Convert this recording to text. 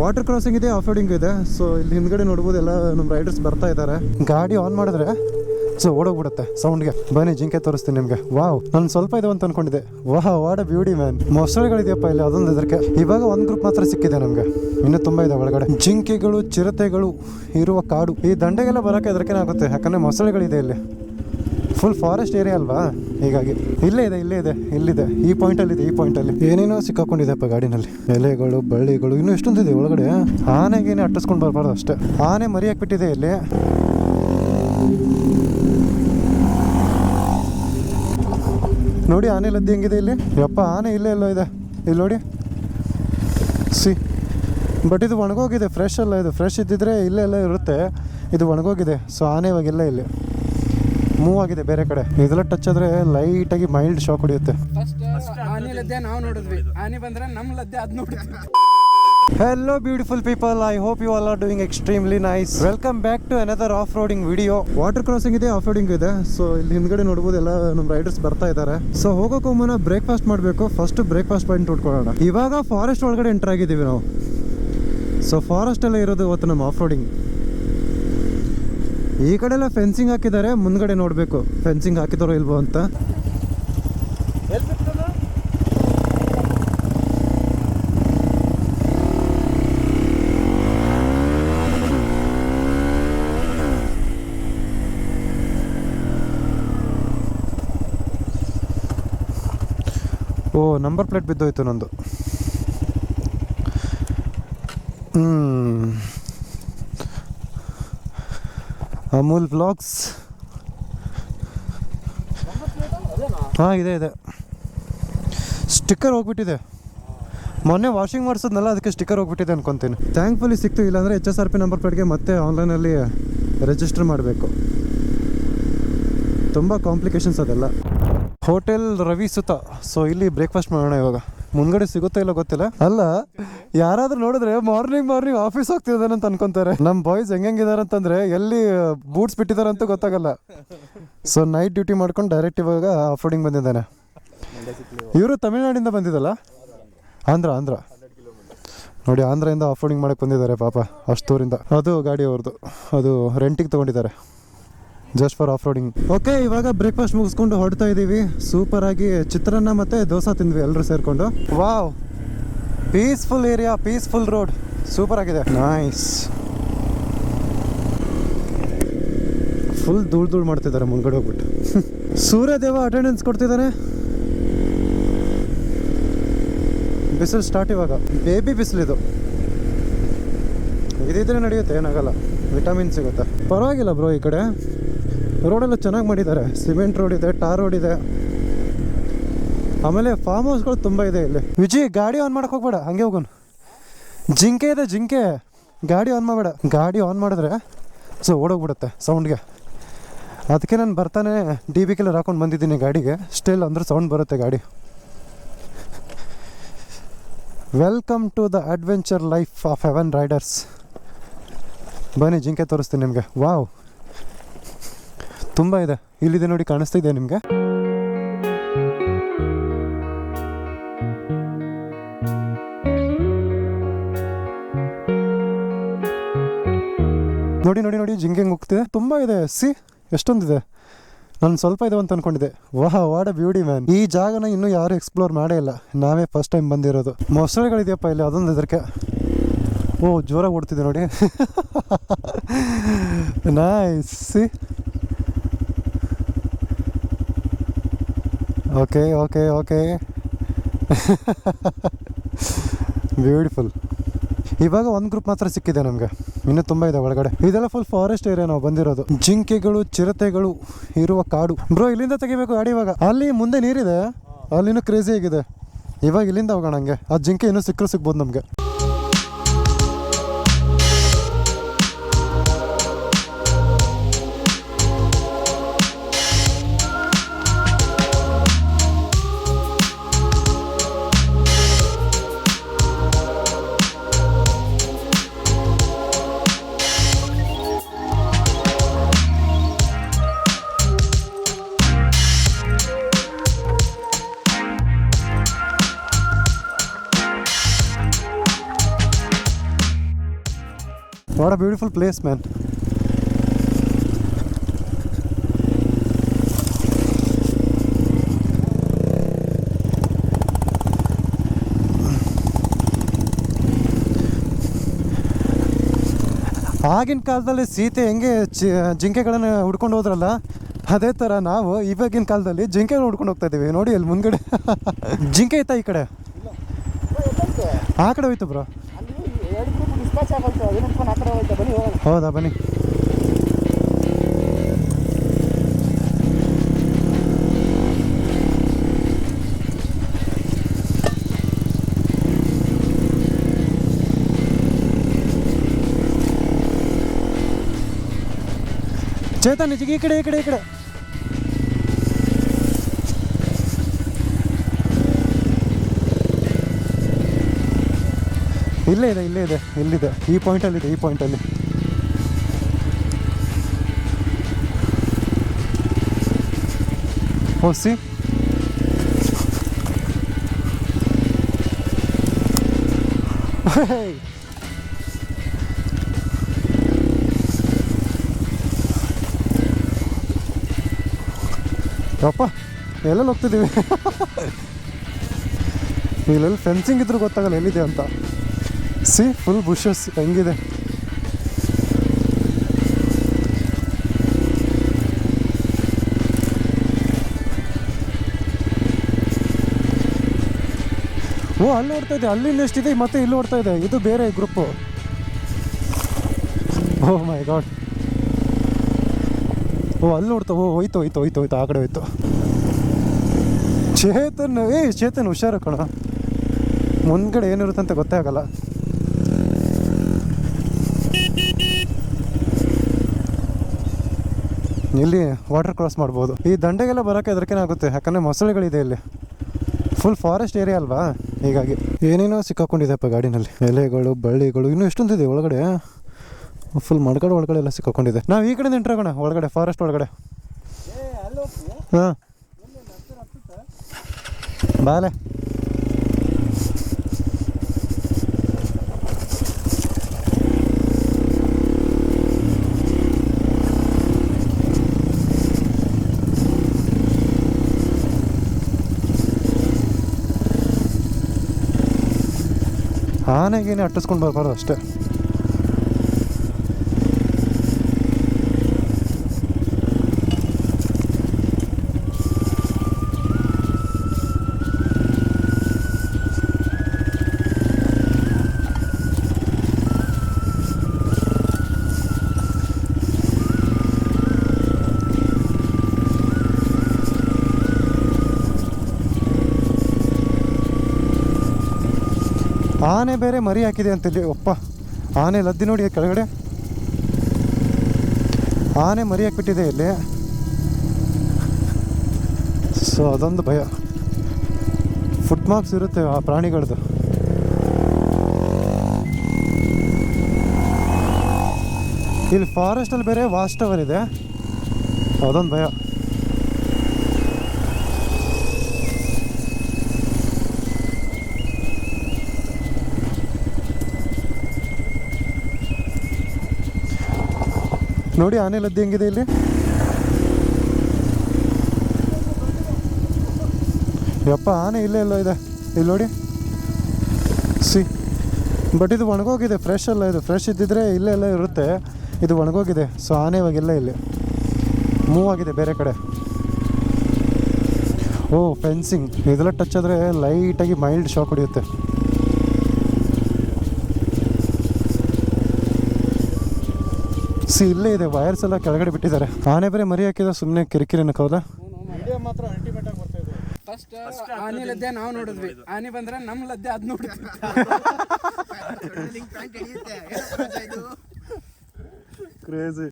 Water crossing ಇದೆ off roading ಇದೆ. So ಇಲ್ಲಿ ಹಿಂದ್ಗಡೆ ನೋಡ್ಬೋದು ಎಲ್ಲ ನಮ್ಮ ರೈಡರ್ಸ್ ಬರ್ತಾ ಇದ್ದಾರೆ. ಗಾಡಿ ಆನ್ ಮಾಡಿದ್ರೆ, ಸೊ ಓಡೋಗ್ಬಿಡುತ್ತೆ ಸೌಂಡ್ಗೆ ಬನ್ನಿ, ಜಿಂಕೆ ತೋರಿಸ್ತೀನಿ ನಿಮಗೆ. ವಾವ್ ನಾನು ಸ್ವಲ್ಪ ಇದೆ ಅಂತ ಅನ್ಕೊಂಡಿದ್ದೆ. ವಾಹ್ ವಾಡ ಬ್ಯೂಟಿ ಮ್ಯಾನ್ ಮೊಸರುಗಳಿದೆಯಪ್ಪ ಇಲ್ಲಿ ಅದೊಂದು ಇದಕ್ಕೆ ಇವಾಗ ಒಂದು ಗ್ರೂಪ್ ಮಾತ್ರ ಸಿಕ್ಕಿದೆ ನಮಗೆ. ಇನ್ನೂ ತುಂಬ ಇದೆ ಒಳಗಡೆ. ಜಿಂಕೆಗಳು, ಚಿರತೆಗಳು ಇರುವ ಕಾಡು. ಈ ದಂಡೆಗೆಲ್ಲ ಬರೋಕೆ ಅದಕ್ಕೆ ಆಗುತ್ತೆ. ಯಾಕಂದ್ರೆ ಮೊಸಳೆಗಳಿದೆ ಇಲ್ಲಿ. ಫುಲ್ ಫಾರೆಸ್ಟ್ ಏರಿಯಾ ಅಲ್ವಾ? ಹೀಗಾಗಿ ಇಲ್ಲೇ ಇದೆ ಇಲ್ಲೇ ಇದೆ, ಇಲ್ಲಿದೆ. ಈ ಪಾಯಿಂಟಲ್ಲಿ ಇದೆ, ಈ ಪಾಯಿಂಟಲ್ಲಿ ಏನೇನೋ ಸಿಕ್ಕಾಕೊಂಡಿದೆಪ್ಪ ಗಾಡಿನಲ್ಲಿ. ಎಲೆಗಳು, ಬಳ್ಳಿಗಳು, ಇನ್ನೂ ಎಷ್ಟೊಂದಿದೆ ಒಳಗಡೆ. ಆನೆಗೇನೆ ಅಟ್ಟಿಸ್ಕೊಂಡು ಬರಬಾರ್ದು ಅಷ್ಟೇ. ಆನೆ ಮರಿ ಹಾಕ್ಬಿಟ್ಟಿದೆ ಇಲ್ಲಿ. ನೋಡಿ ಆನೆ ಲದ್ದಿ ಹೆಂಗಿದೆ ಇಲ್ಲಿ. ಯಪ್ಪ, ಆನೆ ಇಲ್ಲೇ ಎಲ್ಲೋ ಇದೆ. ಇಲ್ಲಿ ನೋಡಿ. ಸಿ. ಬಟ್ ಇದು ಒಣಗೋಗಿದೆ ಫ್ರೆಶ್ ಅಲ್ಲ ಇದು. ಫ್ರೆಶ್ ಇದ್ದಿದ್ರೆ ಇಲ್ಲೇ ಎಲ್ಲ ಇರುತ್ತೆ. ಇದು ಒಣಗೋಗಿದೆ. ಸೊ ಆನೆ ಇವಾಗೆಲ್ಲ ಇಲ್ಲಿ. ಮೂವ್ ಆಗಿದೆ ಬೇರೆ ಕಡೆ. ಇದೆಲ್ಲ ಟಚ್ ಆದ್ರೆ ಲೈಟ್ ಆಗಿ ಮೈಲ್ಡ್ ಶಾಕ್ ಹೊಡಿಯುತ್ತೆ. ಫಸ್ಟ್ ಆನೆ ಲದ್ದೆ ನಾವು ನೋಡಿದ್ವಿ. ಆನೆ ಬಂದ್ರೆ ನಮ್ಮ ಲದ್ದೆ ಅದ್ ನೋಡಿದ್ವಿ. Hello beautiful people I hope you all are doing extremely nice welcome back to another off roading video water crossing ಇದೆ ಆಫ್ ರೋಡಿಂಗ್ ಇದೆ. ಸೊ ಇಲ್ಲಿ ಹಿಂದ್ಗಡೆ ನೋಡಬಹುದು ಎಲ್ಲ ನಮ್ಮ ರೈಡರ್ಸ್ ಬರ್ತಾ ಇದ್ದಾರೆ. ಸೊ ಹೋಗೋಕೆ ಮುನ್ನ ಬ್ರೇಕ್ಫಾಸ್ಟ್ ಮಾಡಬೇಕು. ಫಸ್ಟ್ ಬ್ರೇಕ್ಫಾಸ್ಟ್ ಪಾಯಿಂಟ್ ಉಟ್ಕೊಳ್ಳೋಣ. ಇವಾಗ ಫಾರೆಸ್ಟ್ ಒಳಗಡೆ ಎಂಟರ್ ಆಗಿದ್ದೀವಿ ನಾವು. ಸೊ ಫಾರೆಸ್ಟ್ ಎಲ್ಲ ಇರೋದು ಇವತ್ತು ನಮ್ಮ ಆಫ್ ರೋಡಿಂಗ್ ಈ ಕಡೆ ಎಲ್ಲ ಫೆನ್ಸಿಂಗ್ ಹಾಕಿದ್ದಾರೆ, ಮುಂದ್ಗಡೆ ನೋಡಬೇಕು. ಫೆನ್ಸಿಂಗ್ ಹಾಕಿದಾರೋ ಇಲ್ವೋ ಅಂತ. ಓ ನಂಬರ್ ಪ್ಲೇಟ್ ಬಿದ್ದೋಯ್ತು ನಂದು. ಹ್ಮ್. ಅಮೂಲ್ ಬ್ಲಾಗ್ಸ್ ಹಾಂ ಇದೆ. ಇದೆ ಸ್ಟಿಕ್ಕರ್ ಹೋಗ್ಬಿಟ್ಟಿದೆ. ಮೊನ್ನೆ ವಾಷಿಂಗ್ ಮಾಡಿಸೋದ್ನಲ್ಲ, ಅದಕ್ಕೆ ಸ್ಟಿಕ್ಕರ್ ಹೋಗ್ಬಿಟ್ಟಿದೆ ಅನ್ಕೊಂತೀನಿ. ಥ್ಯಾಂಕ್ಫುಲಿ ಸಿಕ್ತು, ಇಲ್ಲಾಂದರೆ H S R P number ಪ್ಲೇಟ್ಗೆ ಮತ್ತೆ ಆನ್ಲೈನಲ್ಲಿ ರಿಜಿಸ್ಟರ್ ಮಾಡಬೇಕು. ತುಂಬ ಕಾಂಪ್ಲಿಕೇಶನ್ಸ್ ಅದೆಲ್ಲ. ಹೋಟೆಲ್ ರವಿ ಸುತ. ಸೊ ಇಲ್ಲಿ ಬ್ರೇಕ್ಫಾಸ್ಟ್ ಮಾಡೋಣ ಇವಾಗ. ಮುಂದ್ಗಡೆ ಸಿಗುತ್ತೋ ಇಲ್ಲ ಗೊತ್ತಿಲ್ಲ. ಅಲ್ಲ ಯಾರಾದ್ರೂ ನೋಡಿದ್ರೆ ಮಾರ್ನಿಂಗ್ ಮಾರ್ನಿಂಗ್ ಆಫೀಸ್ ಹೋಗ್ತಿದ್ದಾನೆ ಅಂತ ಅನ್ಕೊಂತಾರೆ. ನಮ್ಮ ಬಾಯ್ಸ್ ಹೆಂಗಿದಾರೆ ಅಂತಂದ್ರೆ ಎಲ್ಲಿ ಬೂಟ್ಸ್ ಬಿಟ್ಟಿದ್ದಾರೆ ಅಂತ ಗೊತ್ತಾಗಲ್ಲ. ಸೊ ನೈಟ್ ಡ್ಯೂಟಿ ಮಾಡ್ಕೊಂಡು ಡೈರೆಕ್ಟ್ ಇವಾಗ ಆಫ್ರೋಡಿಂಗ್ ಬಂದಿದ್ದಾನೆ. ಇವರು ತಮಿಳ್ನಾಡಿಂದ ಬಂದಿದ್ದಲ್ಲ? ಆಂಧ್ರ ಆಂಧ್ರ. ನೋಡಿ, ಆಂಧ್ರದಿಂದ ಆಫ್ರೋಡಿಂಗ್ ಮಾಡಕ್ಕೆ ಬಂದಿದ್ದಾರೆ ಪಾಪ ಅಷ್ಟೂರಿಂದ ಅದು ಗಾಡಿ ಅವ್ರದ್ದು ಅದು ರೆಂಟಿಗೆ ತೊಗೊಂಡಿದ್ದಾರೆ. Just for off roading okay ಇವಾಗ ಬ್ರೇಕ್ಫಾಸ್ಟ್ ಮುಗಿಸ್ಕೊಂಡು ಹೊಡ್ತಾ ಇದ್ದೀವಿ ಸೂಪರ್ ಆಗಿ ಚಿತ್ರಾನ್ನ ಮತ್ತೆ ದೋಸೆ ತಿಂದ್ವಿ ಎಲ್ಲರೂ ಸೇರಿಕೊಂಡು. Wow peaceful area peaceful road super ಆಗಿದೆ. ನೈಸ್ ಫುಲ್ ಧೂಳ್ ಧೂಳ್ ಮಾಡ್ತಿದ್ದಾರೆ ಮುಂದ್ಗಡೆ ಹೋಗ್ಬಿಟ್ಟು. ಸೂರ್ಯದೇವ ಅಟೆಂಡೆನ್ಸ್ ಕೊಡ್ತಿದ್ದಾರೆ ಬಿಸಿಲು ಸ್ಟಾರ್ಟ್ ಇವಾಗ. ಬೇಬಿ ಬಿಸಿಲಿದು ಇದಿದ್ರೆ ನಡೆಯುತ್ತೆ, ಏನಾಗಲ್ಲ. ವಿಟಮಿನ್ ಸಿಗುತ್ತೆ. ಪರವಾಗಿಲ್ಲ ಬ್ರೋ ಈ ಕಡೆ. ರೋಡೆಲ್ಲ ಚೆನ್ನಾಗಿ ಮಾಡಿದ್ದಾರೆ. ಸಿಮೆಂಟ್ ರೋಡ್ ಇದೆ ಟಾರ್ ರೋಡ್ ಇದೆ. ಆಮೇಲೆ ಫಾರ್ಮ್ ಹೌಸ್ಗಳು ತುಂಬ ಇದೆ ಇಲ್ಲಿ. ವಿಜಿ, ಗಾಡಿ ಆನ್ ಮಾಡಕ್ಕೆ ಹೋಗ್ಬೇಡ, ಹಂಗೆ ಹೋಗೋನು ಜಿಂಕೆ ಇದೆ, ಜಿಂಕೆ. ಗಾಡಿ ಆನ್ ಮಾಡಬೇಡ. ಗಾಡಿ ಆನ್ ಮಾಡಿದ್ರೆ ಸೊ ಓಡೋಗ್ಬಿಡುತ್ತೆ ಸೌಂಡ್ಗೆ ಅದಕ್ಕೆ ನಾನು ಬರ್ತಾನೆ ಡಿ ಬಿ ಕಿಲ್ಲರ್ ಹಾಕೊಂಡು ಬಂದಿದ್ದೀನಿ ಗಾಡಿಗೆ. ಸ್ಟಿಲ್ ಅಂದ್ರೆ ಸೌಂಡ್ ಬರುತ್ತೆ ಗಾಡಿ. Welcome to the adventure life of heaven riders ಬನ್ನಿ, ಜಿಂಕೆ ತೋರಿಸ್ತೀನಿ ನಿಮಗೆ. ವಾವ್ ತುಂಬ ಇದೆ. ಇಲ್ಲಿದೆ ನೋಡಿ ಕಾಣಿಸ್ತಿದೆ ನಿಮಗೆ. ನೋಡಿ ನೋಡಿ ನೋಡಿ ಜಿಂಗೆ ಹೆಂಗ್ ಹೋಗ್ತಿದೆ ತುಂಬ ಇದೆ. ಸಿ, ಎಷ್ಟೊಂದಿದೆ? ನಾನು ಸ್ವಲ್ಪ ಇದೆ ಅಂತ ಅನ್ಕೊಂಡಿದ್ದೆ. ವಾಹ್ ವಾಡ ಬ್ಯೂಟಿ ಮ್ಯಾನ್. ಈ ಜಾಗನ ಇನ್ನೂ ಯಾರು ಎಕ್ಸ್ಪ್ಲೋರ್ ಮಾಡೇ ಇಲ್ಲ. ನಾವೇ ಫಸ್ಟ್ ಟೈಮ್ ಬಂದಿರೋದು. ಮೊಸಳೆಗಳಿದೆಯಪ್ಪ ಇಲ್ಲಿ, ಅದೊಂದು ಇದಕ್ಕೆ ಓ ಜೋರಾಗಿ ಓಡ್ತಿದೆ ನೋಡಿ. Nice see. Okay okay okay beautiful ಇವಾಗ ಒಂದು ಗ್ರೂಪ್ ಮಾತ್ರ ಸಿಕ್ಕಿದೆ ನಮಗೆ. ಇನ್ನೂ ತುಂಬ ಇದೆ ಒಳಗಡೆ. ಇದೆಲ್ಲ ಫುಲ್ ಫಾರೆಸ್ಟ್ ಏರಿಯಾ ನಾವು ಬಂದಿರೋದು. ಜಿಂಕೆಗಳು ಚಿರತೆಗಳು ಇರುವ ಕಾಡು. ಬ್ರೋ ಇಲ್ಲಿಂದ ತೆಗಿಬೇಕು ಗಾಡಿ ಇವಾಗ. ಅಲ್ಲಿ ಮುಂದೆ ನೀರಿದೆ. ಅಲ್ಲಿನೂ ಕ್ರೇಜಿ ಆಗಿದೆ. ಇವಾಗ ಇಲ್ಲಿಂದ ಹೋಗೋಣ ಹಂಗೆ. ಆ ಜಿಂಕೆ ಇನ್ನೂ ಸಿಕ್ಕರು ಸಿಗ್ಬೋದು ನಮಗೆ. What a beautiful place man ಆಗಿನ ಕಾಲದಲ್ಲಿ ಸೀತೆ ಹೆಂಗೆ ಚಿ- ಜಿಂಕೆಗಳನ್ನು ಹುಡ್ಕೊಂಡು ಹೋದ್ರಲ್ಲ, ಅದೇ ಥರ ನಾವು ಇವಾಗಿನ ಕಾಲದಲ್ಲಿ ಜಿಂಕೆಗಳು ಹುಡ್ಕೊಂಡು ಹೋಗ್ತಾ ಇದ್ದೀವಿ. ನೋಡಿ ಅಲ್ಲಿ ಮುಂದ್ಗಡೆ. ಜಿಂಕೆ ಐತಾ ಈ ಕಡೆ? ಆ ಕಡೆ ಹೋಯ್ತು ಬ್ರೋ ಹೌದಾ ಬನ್ನಿ. ಚೇತನ್ ಈ ಕಡೆ ಈ ಕಡೆ ಈ ಕಡೆ. ಇಲ್ಲೇ ಇದೆ ಇಲ್ಲೇ ಇದೆ ಇಲ್ಲಿದೆ ಈ ಪಾಯಿಂಟಲ್ಲಿದೆ ಈ ಪಾಯಿಂಟಲ್ಲಿ ಹೊಸಿ ಅಪ್ಪ ಎಲ್ಲೆಲ್ಲಿ ಹೋಗ್ತಿದ್ದೀವಿ? ಇಲ್ಲೆಲ್ಲಿ ಫೆನ್ಸಿಂಗ್ ಇದ್ರೂ ಗೊತ್ತಾಗಲ್ಲ, ಎಲ್ಲಿದೆ ಅಂತ. ಸಿ ಫುಲ್ ಬುಷಸ್ ಹೆಂಗಿದೆ? ಓ, ಅಲ್ಲಿ ಓಡ್ತಾ ಇದೆ ಅಲ್ಲಿ ಎಷ್ಟಿದೆ, ಮತ್ತೆ ಇಲ್ಲಿ ಓಡ್ತಾ ಇದೆ, ಇದು ಬೇರೆ ಗ್ರೂಪು ಓ ಮೈ ಗಾಡ್ ಓ, ಅಲ್ಲಿ ನೋಡ್ತಾ ಓ, ಹೋಯ್ತು ಹೋಯ್ತು ಹೋಯ್ತು ಹೋಯ್ತು, ಆ ಕಡೆ ಹೋಯ್ತು. ಚೇತನ್, ಏ, ಚೇತನ್, ಹುಷಾರು ಕಣ. ಮುಂದ್ಗಡೆ ಏನಿರುತ್ತೆ ಅಂತ ಗೊತ್ತೇ ಆಗಲ್ಲ. ಇಲ್ಲಿ ವಾಟರ್ ಕ್ರಾಸ್ ಮಾಡ್ಬೋದು. ಈ ದಂಡೆಗೆಲ್ಲ ಬರೋಕ್ಕೆ ಅದಕ್ಕೇನಾಗುತ್ತೆ ಯಾಕಂದರೆ ಮೊಸಳೆಗಳಿದೆ ಇಲ್ಲಿ. ಫುಲ್ ಫಾರೆಸ್ಟ್ ಏರಿಯಾ ಅಲ್ವಾ? ಹೀಗಾಗಿ ಏನೇನೋ ಸಿಕ್ಕಾಕೊಂಡಿದೆಪ್ಪ ಗಾಡಿನಲ್ಲಿ. ಎಲೆಗಳು ಬಳ್ಳಿಗಳು ಇನ್ನೂ ಎಷ್ಟೊಂದಿದೆ ಒಳಗಡೆ? ಫುಲ್ ಮಡ್ಗಡೆ ಒಳಗಡೆ ಎಲ್ಲ ಸಿಕ್ಕಾಕೊಂಡಿದೆ. ನಾವು ಈ ಕಡೆ ನಿಂಟ್ರಾಗೋಣ ಒಳಗಡೆ ಫಾರೆಸ್ಟ್ ಒಳಗಡೆ. ಹಾಂ. ಬಾಲೆ. ಆನೆಗೇನೆ ಅಟ್ಟಿಸ್ಕೊಂಡು ಬರಬಾರ್ದು ಅಷ್ಟೇ. ಆನೆ ಬೇರೆ ಮರಿ ಹಾಕಿದೆ ಅಂತಿಲ್ಲಿ ಒಪ್ಪ. ಆನೆ ಲದ್ದಿ ನೋಡಿ ಕೆಳಗಡೆ. ಆನೆ ಮರಿ ಹಾಕಿಬಿಟ್ಟಿದೆ ಇಲ್ಲಿ. ಸೊ ಅದೊಂದು ಭಯ. ಫುಟ್ ಮಾರ್ಕ್ಸ್ ಇರುತ್ತೆ ಆ ಪ್ರಾಣಿಗಳದ್ದು ಇಲ್ಲಿ ಫಾರೆಸ್ಟಲ್ಲಿ ಬೇರೆ ವಾಚ್ ಟವರ್ ಇದೆ. ಅದೊಂದು ಭಯ. ನೋಡಿ ಆನೆ ಲದ್ದಿ ಹೆಂಗಿದೆ ಇಲ್ಲಿ? ಯಪ್ಪ, ಆನೆ ಇಲ್ಲೇ ಇಲ್ಲ ಇದೆ. ಇಲ್ಲಿ ನೋಡಿ. ಸಿ ಬಟ್ ಇದು ಒಣಗೋಗಿದೆ ಫ್ರೆಶ್ ಅಲ್ಲ ಇದು. ಫ್ರೆಶ್ ಇದ್ದಿದ್ರೆ ಇಲ್ಲೇ ಎಲ್ಲ ಇರುತ್ತೆ. ಇದು ಒಣಗೋಗಿದೆ ಸೊ ಆನೆ ಇವಾಗಿಲ್ಲ ಇಲ್ಲಿ. ಮೂವ್ ಆಗಿದೆ ಬೇರೆ ಕಡೆ. ಓ ಫೆನ್ಸಿಂಗ್ ಇದೆಲ್ಲ ಟಚ್ ಆದರೆ ಲೈಟಾಗಿ ಮೈಲ್ಡ್ ಶಾಕ್ ಹೊಡೆಯುತ್ತೆ. ಸಿ ಇಲ್ಲೇ ಇದೆ. ವೈರ್ಸ್ ಎಲ್ಲ ಕೆಳಗಡೆ ಬಿಟ್ಟಿದ್ದಾರೆ. ಆನೆ ಬರೀ ಮರಿ ಹಾಕಿದ. ಸುಮ್ಮನೆ ಕಿರಿಕಿರಿ ಅನ್ನಕೋದ ಮಾತ್ರ ಅಲ್ಟಿಮೇಟ್ ಆಗಿ ಬರ್ತಾ ಇದೆ ಫಸ್ಟ್ ಆನೆ ಲದ್ದೆ ನಾವು ನೋಡಿದ್ವಿ. ಆನೆ ಬಂದ್ರೆ ನಮ್ಮ ಲದ್ದೆ ಅದ್ ನೋಡಿದ್ವಿ. ಕ್ರೇಜಿ